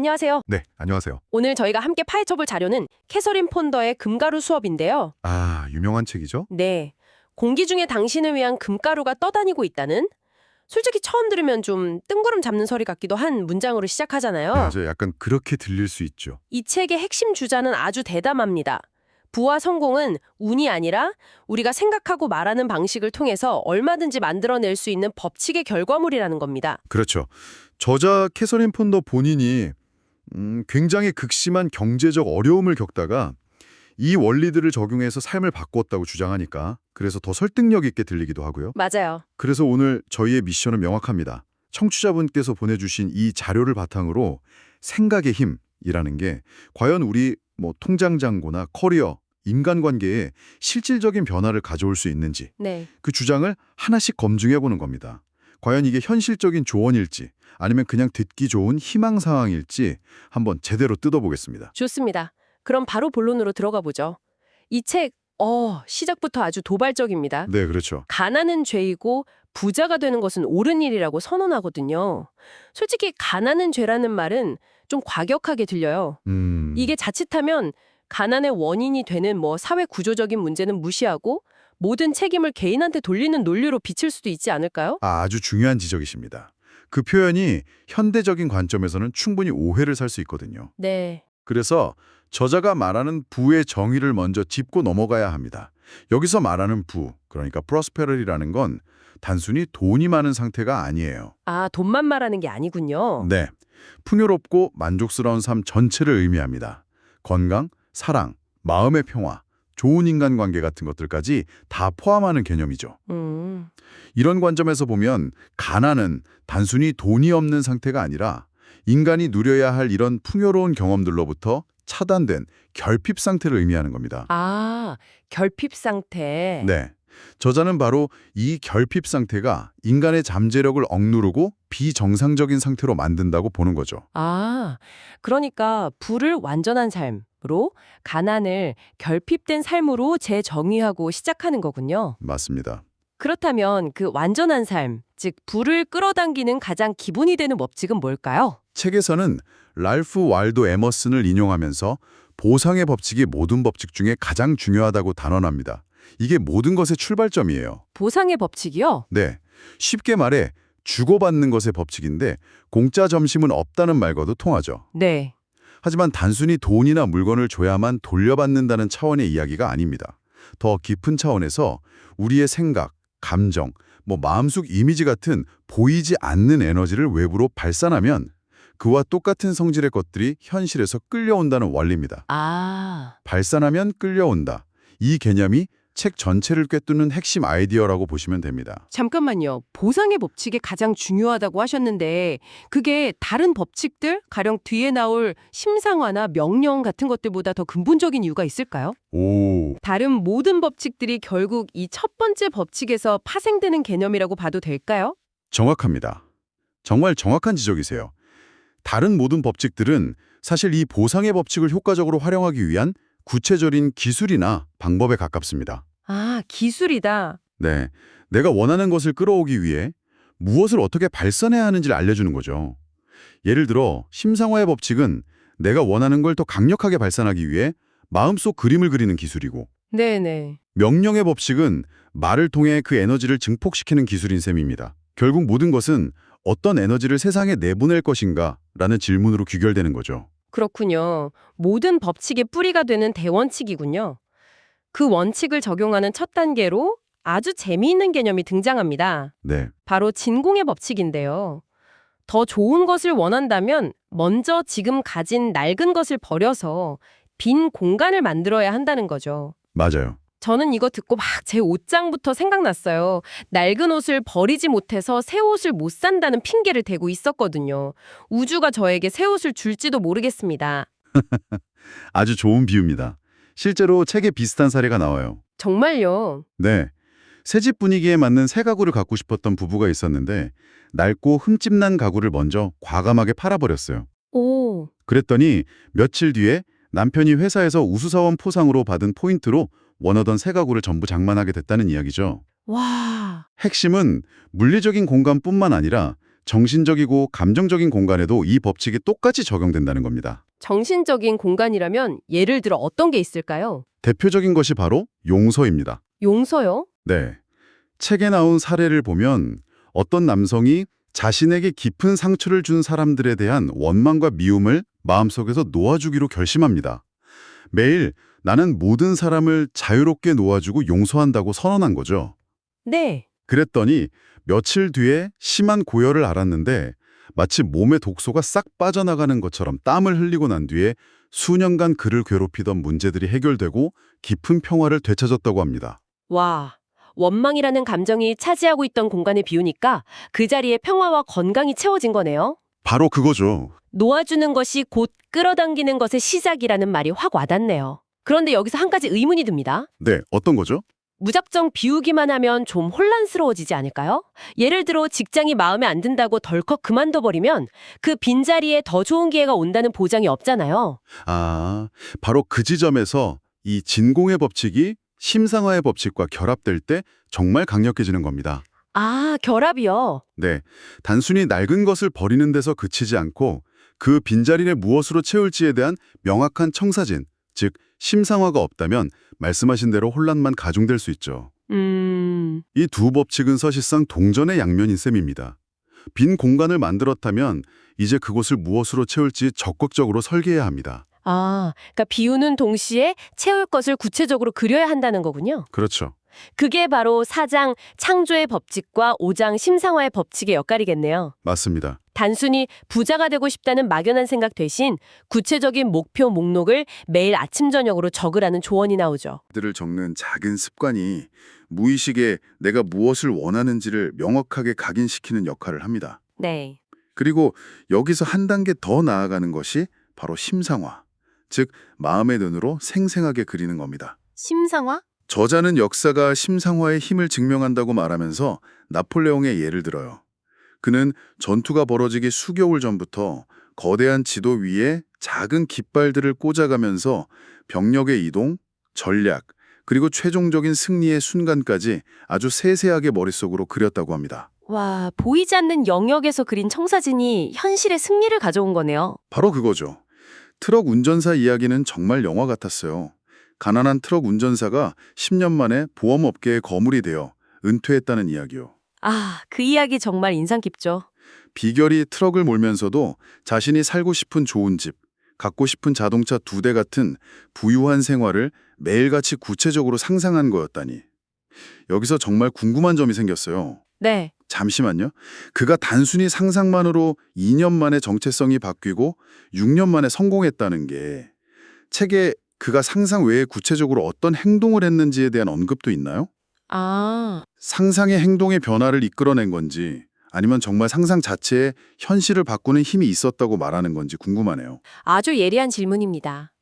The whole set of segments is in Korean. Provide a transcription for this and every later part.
안녕하세요. 네, 안녕하세요. 오늘 저희가 함께 파헤쳐볼 자료는 캐서린 폰더의 금가루 수업인데요. 아, 유명한 책이죠? 네. 공기 중에 당신을 위한 금가루가 떠다니고 있다는? 솔직히 처음 들으면 좀 뜬구름 잡는 소리 같기도 한 문장으로 시작하잖아요. 맞아요. 약간 그렇게 들릴 수 있죠. 이 책의 핵심 주자는 아주 대담합니다. 부와 성공은 운이 아니라 우리가 생각하고 말하는 방식을 통해서 얼마든지 만들어낼 수 있는 법칙의 결과물이라는 겁니다. 그렇죠. 저자 캐서린 폰더 본인이 음, 굉장히 극심한 경제적 어려움을 겪다가 이 원리들을 적용해서 삶을 바꿨다고 주장하니까 그래서 더 설득력 있게 들리기도 하고요. 맞아요. 그래서 오늘 저희의 미션은 명확합니다. 청취자분께서 보내주신 이 자료를 바탕으로 생각의 힘이라는 게 과연 우리 뭐 통장 잔고나 커리어, 인간관계에 실질적인 변화를 가져올 수 있는지 네. 그 주장을 하나씩 검증해 보는 겁니다. 과연 이게 현실적인 조언일지 아니면 그냥 듣기 좋은 희망 사항일지 한번 제대로 뜯어보겠습니다. 좋습니다. 그럼 바로 본론으로 들어가 보죠. 이 책, 어, 시작부터 아주 도발적입니다. 네, 그렇죠. 가난은 죄이고 부자가 되는 것은 옳은 일이라고 선언하거든요. 솔직히 가난은 죄라는 말은 좀 과격하게 들려요. 음, 이게 자칫하면 가난의 원인이 되는 뭐 사회 구조적인 문제는 무시하고 모든 책임을 개인한테 돌리는 논리로 비칠 수도 있지 않을까요? 아, 아주 중요한 지적이십니다. 그 표현이 현대적인 관점에서는 충분히 오해를 살 수 있거든요. 네. 그래서 저자가 말하는 부의 정의를 먼저 짚고 넘어가야 합니다. 여기서 말하는 부, 그러니까 프로스페러리라는 건 단순히 돈이 많은 상태가 아니에요. 아, 돈만 말하는 게 아니군요. 네, 풍요롭고 만족스러운 삶 전체를 의미합니다. 건강, 사랑, 마음의 평화, 좋은 인간관계 같은 것들까지 다 포함하는 개념이죠. 음. 이런 관점에서 보면 가난은 단순히 돈이 없는 상태가 아니라 인간이 누려야 할 이런 풍요로운 경험들로부터 차단된 결핍 상태를 의미하는 겁니다. 아, 결핍 상태. 네. 저자는 바로 이 결핍 상태가 인간의 잠재력을 억누르고 비정상적인 상태로 만든다고 보는 거죠. 아, 그러니까 부를 완전한 삶으로 가난을 결핍된 삶으로 재정의하고 시작하는 거군요. 맞습니다. 그렇다면 그 완전한 삶, 즉 부를 끌어당기는 가장 기본이 되는 법칙은 뭘까요? 책에서는 랄프 waldo 에머슨을 인용하면서 보상의 법칙이 모든 법칙 중에 가장 중요하다고 단언합니다. 이게 모든 것의 출발점이에요. 보상의 법칙이요? 네. 쉽게 말해 주고받는 것의 법칙인데 공짜 점심은 없다는 말과도 통하죠. 네. 하지만 단순히 돈이나 물건을 줘야만 돌려받는다는 차원의 이야기가 아닙니다. 더 깊은 차원에서 우리의 생각, 감정, 뭐 마음속 이미지 같은 보이지 않는 에너지를 외부로 발산하면 그와 똑같은 성질의 것들이 현실에서 끌려온다는 원리입니다. 아, 발산하면 끌려온다. 이 개념이 책 전체를 꿰뚫는 핵심 아이디어라고 보시면 됩니다. 잠깐만요. 보상의 법칙이 가장 중요하다고 하셨는데 그게 다른 법칙들, 가령 뒤에 나올 심상화나 명령 같은 것들보다 더 근본적인 이유가 있을까요? 오, 다른 모든 법칙들이 결국 이 첫 번째 법칙에서 파생되는 개념이라고 봐도 될까요? 정확합니다. 정말 정확한 지적이세요. 다른 모든 법칙들은 사실 이 보상의 법칙을 효과적으로 활용하기 위한 구체적인 기술이나 방법에 가깝습니다. 아, 기술이다. 네, 내가 원하는 것을 끌어오기 위해 무엇을 어떻게 발산해야 하는지를 알려주는 거죠. 예를 들어 심상화의 법칙은 내가 원하는 걸 더 강력하게 발산하기 위해 마음속 그림을 그리는 기술이고 네네. 명령의 법칙은 말을 통해 그 에너지를 증폭시키는 기술인 셈입니다. 결국 모든 것은 어떤 에너지를 세상에 내보낼 것인가 라는 질문으로 귀결되는 거죠. 그렇군요. 모든 법칙의 뿌리가 되는 대원칙이군요. 그 원칙을 적용하는 첫 단계로 아주 재미있는 개념이 등장합니다. 네, 바로 진공의 법칙인데요. 더 좋은 것을 원한다면 먼저 지금 가진 낡은 것을 버려서 빈 공간을 만들어야 한다는 거죠. 맞아요. 저는 이거 듣고 막 제 옷장부터 생각났어요. 낡은 옷을 버리지 못해서 새 옷을 못 산다는 핑계를 대고 있었거든요. 우주가 저에게 새 옷을 줄지도 모르겠습니다. 아주 좋은 비유입니다. 실제로 책에 비슷한 사례가 나와요. 정말요. 네, 새집 분위기에 맞는 새 가구를 갖고 싶었던 부부가 있었는데 낡고 흠집난 가구를 먼저 과감하게 팔아버렸어요. 오, 그랬더니 며칠 뒤에 남편이 회사에서 우수사원 포상으로 받은 포인트로 원하던 새 가구를 전부 장만하게 됐다는 이야기죠. 와, 핵심은 물리적인 공간뿐만 아니라 정신적이고 감정적인 공간에도 이 법칙이 똑같이 적용된다는 겁니다. 정신적인 공간이라면 예를 들어 어떤 게 있을까요? 대표적인 것이 바로 용서입니다. 용서요? 네. 책에 나온 사례를 보면 어떤 남성이 자신에게 깊은 상처를 준 사람들에 대한 원망과 미움을 마음속에서 놓아주기로 결심합니다. 매일 나는 모든 사람을 자유롭게 놓아주고 용서한다고 선언한 거죠. 네. 그랬더니 며칠 뒤에 심한 고열을 앓았는데 마치 몸의 독소가 싹 빠져나가는 것처럼 땀을 흘리고 난 뒤에 수년간 그를 괴롭히던 문제들이 해결되고 깊은 평화를 되찾았다고 합니다. 와, 원망이라는 감정이 차지하고 있던 공간을 비우니까 그 자리에 평화와 건강이 채워진 거네요. 바로 그거죠. 놓아주는 것이 곧 끌어당기는 것의 시작이라는 말이 확 와닿네요. 그런데 여기서 한 가지 의문이 듭니다. 네, 어떤 거죠? 무작정 비우기만 하면 좀 혼란스러워지지 않을까요? 예를 들어 직장이 마음에 안 든다고 덜컥 그만둬버리면 그 빈자리에 더 좋은 기회가 온다는 보장이 없잖아요. 아, 바로 그 지점에서 이 진공의 법칙이 심상화의 법칙과 결합될 때 정말 강력해지는 겁니다. 아, 결합이요. 네, 단순히 낡은 것을 버리는 데서 그치지 않고 그 빈자리를 무엇으로 채울지에 대한 명확한 청사진, 즉 심상화가 없다면 말씀하신 대로 혼란만 가중될 수 있죠. 음, 이 두 법칙은 사실상 동전의 양면인 셈입니다. 빈 공간을 만들었다면 이제 그곳을 무엇으로 채울지 적극적으로 설계해야 합니다. 아, 그러니까 비우는 동시에 채울 것을 구체적으로 그려야 한다는 거군요. 그렇죠. 그게 바로 4장 창조의 법칙과 5장 심상화의 법칙의 역할이겠네요. 맞습니다. 단순히 부자가 되고 싶다는 막연한 생각 대신 구체적인 목표 목록을 매일 아침 저녁으로 적으라는 조언이 나오죠. 들을 적는 작은 습관이 무의식에 내가 무엇을 원하는지를 명확하게 각인시키는 역할을 합니다. 네. 그리고 여기서 한 단계 더 나아가는 것이 바로 심상화, 즉 마음의 눈으로 생생하게 그리는 겁니다. 심상화? 저자는 역사가 심상화의 힘을 증명한다고 말하면서 나폴레옹의 예를 들어요. 그는 전투가 벌어지기 수개월 전부터 거대한 지도 위에 작은 깃발들을 꽂아가면서 병력의 이동, 전략, 그리고 최종적인 승리의 순간까지 아주 세세하게 머릿속으로 그렸다고 합니다. 와, 보이지 않는 영역에서 그린 청사진이 현실의 승리를 가져온 거네요. 바로 그거죠. 트럭 운전사 이야기는 정말 영화 같았어요. 가난한 트럭 운전사가 10년 만에 보험업계의 거물이 되어 은퇴했다는 이야기요. 아, 그 이야기 정말 인상 깊죠. 비결이 트럭을 몰면서도 자신이 살고 싶은 좋은 집, 갖고 싶은 자동차 두 대 같은 부유한 생활을 매일같이 구체적으로 상상한 거였다니. 여기서 정말 궁금한 점이 생겼어요. 네. 잠시만요. 그가 단순히 상상만으로 2년 만에 정체성이 바뀌고 6년 만에 성공했다는 게 책에 그가 상상 외에 구체적으로 어떤 행동을 했는지에 대한 언급도 있나요? 아, 상상의 행동의 변화를 이끌어낸 건지 아니면 정말 상상 자체에 현실을 바꾸는 힘이 있었다고 말하는 건지 궁금하네요. 아주 예리한 질문입니다.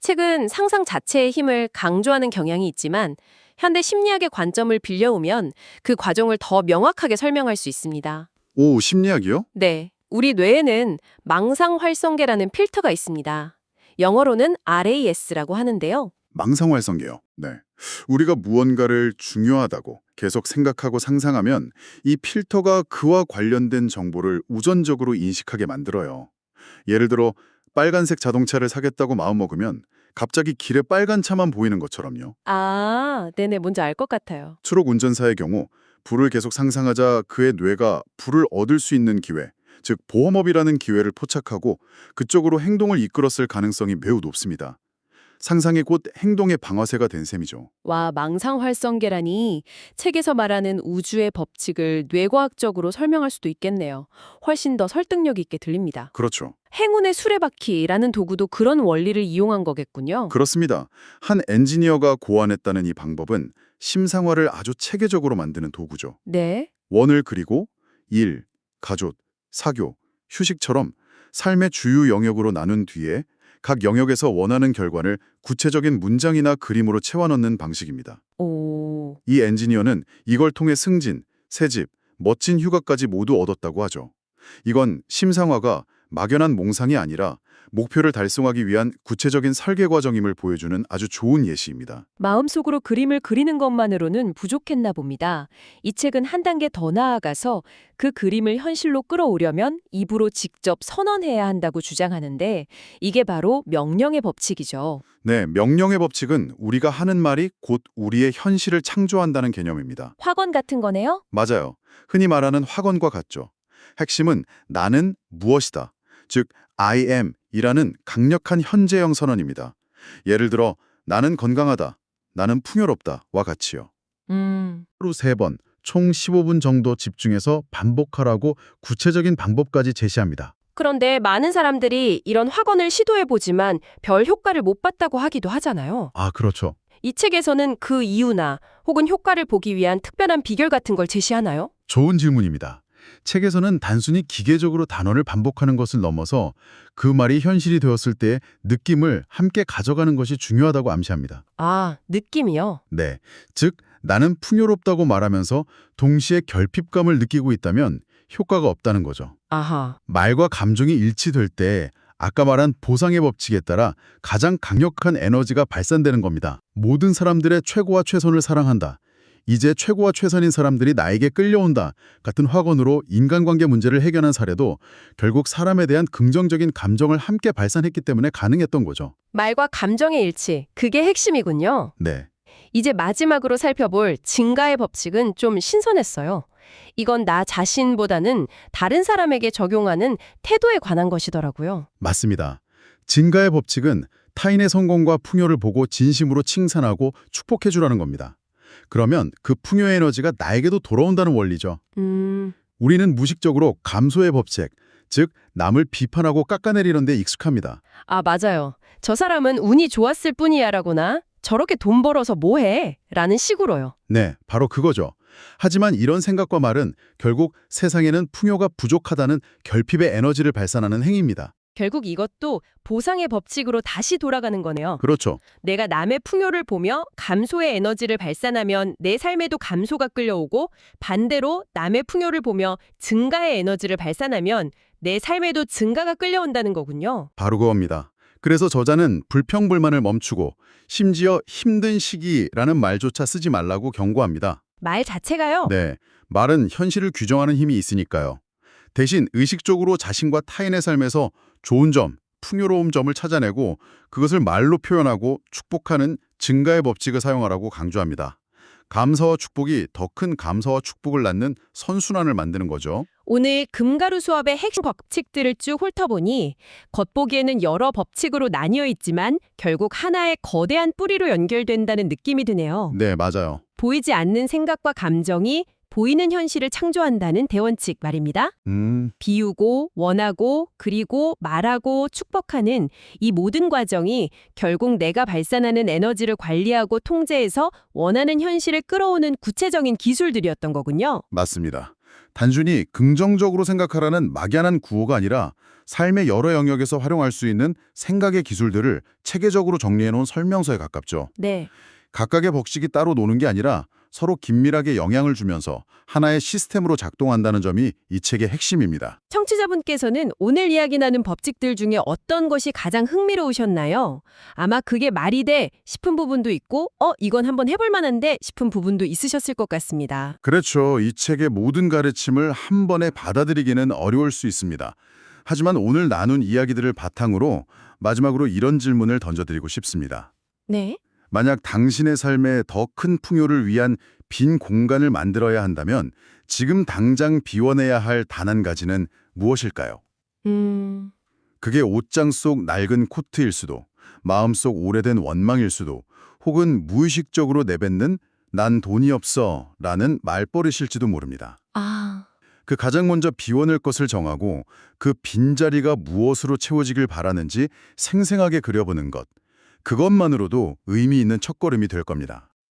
책은 상상 자체의 힘을 강조하는 경향이 있지만 현대 심리학의 관점을 빌려오면 그 과정을 더 명확하게 설명할 수 있습니다. 오, 심리학이요? 네, 우리 뇌에는 망상 활성계라는 필터가 있습니다. 영어로는 RAS라고 하는데요. 망상활성계요. 네. 우리가 무언가를 중요하다고 계속 생각하고 상상하면 이 필터가 그와 관련된 정보를 우선적으로 인식하게 만들어요. 예를 들어 빨간색 자동차를 사겠다고 마음먹으면 갑자기 길에 빨간 차만 보이는 것처럼요. 아, 네네, 뭔지 알 것 같아요. 트럭 운전사의 경우 불을 계속 상상하자 그의 뇌가 불을 얻을 수 있는 기회, 즉 보험업이라는 기회를 포착하고 그쪽으로 행동을 이끌었을 가능성이 매우 높습니다. 상상이 곧 행동의 방아쇠가 된 셈이죠. 와, 망상 활성계라니 책에서 말하는 우주의 법칙을 뇌과학적으로 설명할 수도 있겠네요. 훨씬 더 설득력 있게 들립니다. 그렇죠. 행운의 수레바퀴라는 도구도 그런 원리를 이용한 거겠군요. 그렇습니다. 한 엔지니어가 고안했다는 이 방법은 심상화를 아주 체계적으로 만드는 도구죠. 네. 원을 그리고 일, 가족, 사교, 휴식처럼 삶의 주요 영역으로 나눈 뒤에 각 영역에서 원하는 결과를 구체적인 문장이나 그림으로 채워넣는 방식입니다. 오, 이 엔지니어는 이걸 통해 승진, 새집, 멋진 휴가까지 모두 얻었다고 하죠. 이건 심상화가 막연한 몽상이 아니라 목표를 달성하기 위한 구체적인 설계 과정임을 보여주는 아주 좋은 예시입니다. 마음속으로 그림을 그리는 것만으로는 부족했나 봅니다. 이 책은 한 단계 더 나아가서 그 그림을 현실로 끌어오려면 입으로 직접 선언해야 한다고 주장하는데 이게 바로 명령의 법칙이죠. 네, 명령의 법칙은 우리가 하는 말이 곧 우리의 현실을 창조한다는 개념입니다. 확언 같은 거네요? 맞아요. 흔히 말하는 확언과 같죠. 핵심은 나는 무엇이다. 즉, I am 이라는 강력한 현재형 선언입니다. 예를 들어, 나는 건강하다. 나는 풍요롭다. 와 같이요. 음. 하루 3번, 총 15분 정도 집중해서 반복하라고 구체적인 방법까지 제시합니다. 그런데 많은 사람들이 이런 확언을 시도해보지만 별 효과를 못 봤다고 하기도 하잖아요. 아, 그렇죠. 이 책에서는 그 이유나 혹은 효과를 보기 위한 특별한 비결 같은 걸 제시하나요? 좋은 질문입니다. 책에서는 단순히 기계적으로 단어를 반복하는 것을 넘어서 그 말이 현실이 되었을 때의 느낌을 함께 가져가는 것이 중요하다고 암시합니다. 아, 느낌이요? 네. 즉, 나는 풍요롭다고 말하면서 동시에 결핍감을 느끼고 있다면 효과가 없다는 거죠. 아하. 말과 감정이 일치될 때 아까 말한 보상의 법칙에 따라 가장 강력한 에너지가 발산되는 겁니다. 모든 사람들의 최고와 최선을 사랑한다. 이제 최고와 최선인 사람들이 나에게 끌려온다. 같은 확언으로 인간관계 문제를 해결한 사례도 결국 사람에 대한 긍정적인 감정을 함께 발산했기 때문에 가능했던 거죠. 말과 감정의 일치, 그게 핵심이군요. 네. 이제 마지막으로 살펴볼 증가의 법칙은 좀 신선했어요. 이건 나 자신보다는 다른 사람에게 적용하는 태도에 관한 것이더라고요. 맞습니다. 증가의 법칙은 타인의 성공과 풍요를 보고 진심으로 칭찬하고 축복해 주라는 겁니다. 그러면 그 풍요 에너지가 나에게도 돌아온다는 원리죠. 음, 우리는 무식적으로 감소의 법칙, 즉 남을 비판하고 깎아내리는 데 익숙합니다. 아, 맞아요. 저 사람은 운이 좋았을 뿐이야 라거나 저렇게 돈 벌어서 뭐해? 라는 식으로요. 네, 바로 그거죠. 하지만 이런 생각과 말은 결국 세상에는 풍요가 부족하다는 결핍의 에너지를 발산하는 행위입니다. 결국 이것도 보상의 법칙으로 다시 돌아가는 거네요. 그렇죠. 내가 남의 풍요를 보며 감소의 에너지를 발산하면 내 삶에도 감소가 끌려오고 반대로 남의 풍요를 보며 증가의 에너지를 발산하면 내 삶에도 증가가 끌려온다는 거군요. 바로 그겁니다. 그래서 저자는 불평불만을 멈추고 심지어 힘든 시기라는 말조차 쓰지 말라고 경고합니다. 말 자체가요. 네, 말은 현실을 규정하는 힘이 있으니까요. 대신 의식적으로 자신과 타인의 삶에서 좋은 점, 풍요로운 점을 찾아내고 그것을 말로 표현하고 축복하는 증가의 법칙을 사용하라고 강조합니다. 감사와 축복이 더 큰 감사와 축복을 낳는 선순환을 만드는 거죠. 오늘 금가루 수업의 핵심 법칙들을 쭉 훑어보니 겉보기에는 여러 법칙으로 나뉘어 있지만 결국 하나의 거대한 뿌리로 연결된다는 느낌이 드네요. 네, 맞아요. 보이지 않는 생각과 감정이 보이는 현실을 창조한다는 대원칙 말입니다. 음, 비우고 원하고 그리고 말하고 축복하는 이 모든 과정이 결국 내가 발산하는 에너지를 관리하고 통제해서 원하는 현실을 끌어오는 구체적인 기술들이었던 거군요. 맞습니다. 단순히 긍정적으로 생각하라는 막연한 구호가 아니라 삶의 여러 영역에서 활용할 수 있는 생각의 기술들을 체계적으로 정리해 놓은 설명서에 가깝죠. 네. 각각의 법칙이 따로 노는 게 아니라 서로 긴밀하게 영향을 주면서 하나의 시스템으로 작동한다는 점이 이 책의 핵심입니다. 청취자분께서는 오늘 이야기 나눈 법칙들 중에 어떤 것이 가장 흥미로우셨나요? 아마 그게 말이 돼 싶은 부분도 있고 어 이건 한번 해볼 만한데 싶은 부분도 있으셨을 것 같습니다. 그렇죠. 이 책의 모든 가르침을 한 번에 받아들이기는 어려울 수 있습니다. 하지만 오늘 나눈 이야기들을 바탕으로 마지막으로 이런 질문을 던져드리고 싶습니다. 네. 만약 당신의 삶에 더 큰 풍요를 위한 빈 공간을 만들어야 한다면 지금 당장 비워내야 할 단 한 가지는 무엇일까요? 음. 그게 옷장 속 낡은 코트일 수도, 마음속 오래된 원망일 수도, 혹은 무의식적으로 내뱉는 난 돈이 없어 라는 말버릇일지도 모릅니다. 아. 그 가장 먼저 비워낼 것을 정하고 그 빈자리가 무엇으로 채워지길 바라는지 생생하게 그려보는 것. 그것만으로도 의미 있는 첫걸음이 될 겁니다.